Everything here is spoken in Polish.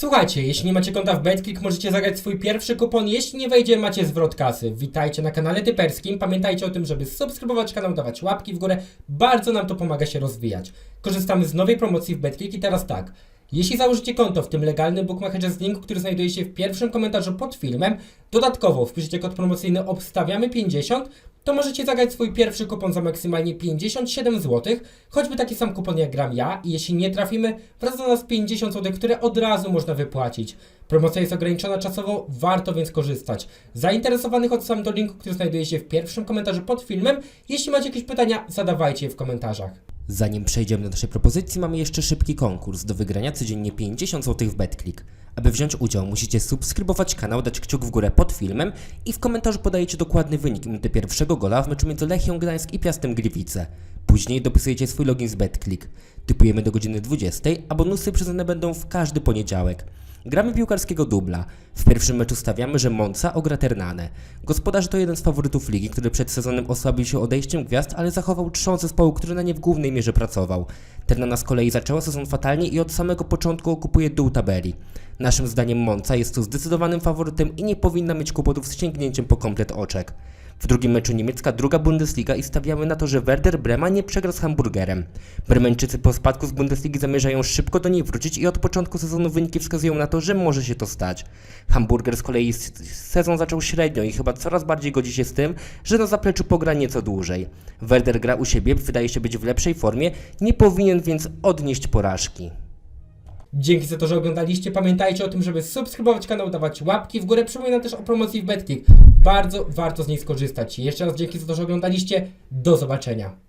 Słuchajcie, jeśli nie macie konta w BetClick, możecie zagrać swój pierwszy kupon. Jeśli nie wejdzie, macie zwrot kasy. Witajcie na kanale Typerskim. Pamiętajcie o tym, żeby subskrybować kanał, dawać łapki w górę. Bardzo nam to pomaga się rozwijać. Korzystamy z nowej promocji w BetClick i teraz tak. Jeśli założycie konto w tym legalnym bookmacherze z linku, który znajduje się w pierwszym komentarzu pod filmem, dodatkowo wpiszecie kod promocyjny obstawiamy 50, to możecie zagrać swój pierwszy kupon za maksymalnie 57 zł, choćby taki sam kupon jak gram ja i jeśli nie trafimy, wraca do nas 50 zł, które od razu można wypłacić. Promocja jest ograniczona czasowo, warto więc korzystać. Zainteresowanych odsyłam do linku, który znajduje się w pierwszym komentarzu pod filmem. Jeśli macie jakieś pytania, zadawajcie je w komentarzach. Zanim przejdziemy do naszej propozycji, mamy jeszcze szybki konkurs. Do wygrania codziennie 50 zł w BetClick. Aby wziąć udział, musicie subskrybować kanał, dać kciuk w górę pod filmem i w komentarzu podajecie dokładny wynik minuty pierwszego gola w meczu między Lechią Gdańsk i Piastem Gliwice. Później dopisujecie swój login z BetClick. Typujemy do godziny 20, a bonusy przyznane będą w każdy poniedziałek. Gramy piłkarskiego dubla. W pierwszym meczu stawiamy, że Monza ogra Ternane. Gospodarz to jeden z faworytów ligi, który przed sezonem osłabił się odejściem gwiazd, ale zachował trzon zespołu, który na nie w głównej mierze pracował. Ternana z kolei zaczęła sezon fatalnie i od samego początku okupuje dół tabeli. Naszym zdaniem Monza jest tu zdecydowanym faworytem i nie powinna mieć kłopotów z sięgnięciem po komplet oczek. W drugim meczu niemiecka druga Bundesliga i stawiamy na to, że Werder Brema nie przegra z Hamburgerem. Bremeńczycy po spadku z Bundesligi zamierzają szybko do niej wrócić i od początku sezonu wyniki wskazują na to, że może się to stać. Hamburger z kolei sezon zaczął średnio i chyba coraz bardziej godzi się z tym, że na zapleczu pogra nieco dłużej. Werder gra u siebie, wydaje się być w lepszej formie, nie powinien więc odnieść porażki. Dzięki za to, że oglądaliście. Pamiętajcie o tym, żeby subskrybować kanał, dawać łapki w górę. Przypominam też o promocji w BetClick. Bardzo warto z niej skorzystać. Jeszcze raz dzięki za to, że oglądaliście. Do zobaczenia.